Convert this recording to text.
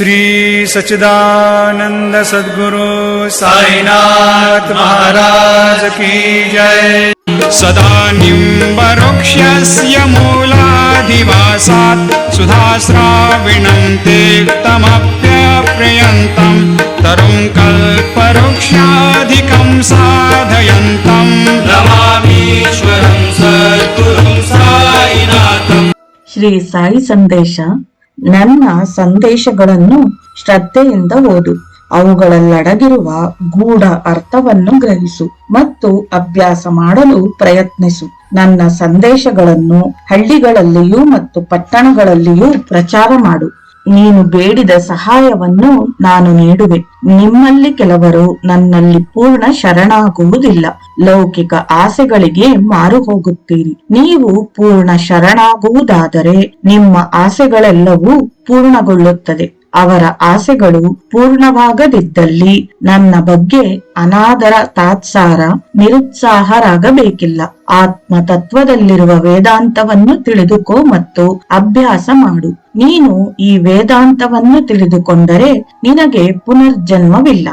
श्री सचिदानंद सद्गुरु साईनाथ महाराज की जय। सदानिम्बरुक्ष्यस्य मूलाधिवासात् सुधास्राविणं तीर्थमप्यप्रयन्तं तरुं कल्पवृक्षाधिकं साधयन्तं। नमामीश्वरं सद्गुरुं श्री साई संदेश ನನ್ನ ಸಂದೇಶಗಳನ್ನು ಶ್ರದ್ಧೆಯಿಂದ ಓದು. ಅವುಗಳಲ್ಲಡಗಿರುವ ಗೂಢ ಅರ್ಥವನ್ನು ಗ್ರಹಿಸು ಮತ್ತು ಅಭ್ಯಾಸ ಮಾಡಲು ಪ್ರಯತ್ನಿಸು. ನನ್ನ ಸಂದೇಶಗಳನ್ನು ಹಳ್ಳಿಗಳಲ್ಲಿಯೂ ಮತ್ತು ಪಟ್ಟಣಗಳಲ್ಲಿಯೂ ಪ್ರಚಾರ ಮಾಡು. ನೀನು ಬೇಡಿದ ಸಹಾಯವನ್ನು ನಾನು ನೀಡುವೆ. ನಿಮ್ಮಲ್ಲಿ ಕೆಲವರು ನನ್ನಲ್ಲಿ ಪೂರ್ಣ ಶರಣಾಗುವುದಿಲ್ಲ. ಲೌಕಿಕ ಆಸೆಗಳಿಗೆ ಮಾರು ಹೋಗುತ್ತೀರಿ. ನೀವು ಪೂರ್ಣ ಶರಣಾಗುವುದಾದರೆ ನಿಮ್ಮ ಆಸೆಗಳೆಲ್ಲವೂ ಪೂರ್ಣಗೊಳ್ಳುತ್ತದೆ. ಅವರ ಆಸೆಗಳು ಪೂರ್ಣವಾಗದಿದ್ದಲ್ಲಿ ನನ್ನ ಬಗ್ಗೆ ಅನಾದರ ತಾತ್ಸಾರ ನಿರುತ್ಸಾಹರಾಗಬೇಕಿಲ್ಲ. ಆತ್ಮ ತತ್ವದಲ್ಲಿರುವ ವೇದಾಂತವನ್ನು ತಿಳಿದುಕೋ ಮತ್ತು ಅಭ್ಯಾಸ ಮಾಡು. ನೀನು ಈ ವೇದಾಂತವನ್ನು ತಿಳಿದುಕೊಂಡರೆ ನಿನಗೆ ಪುನರ್ಜನ್ಮವಿಲ್ಲ.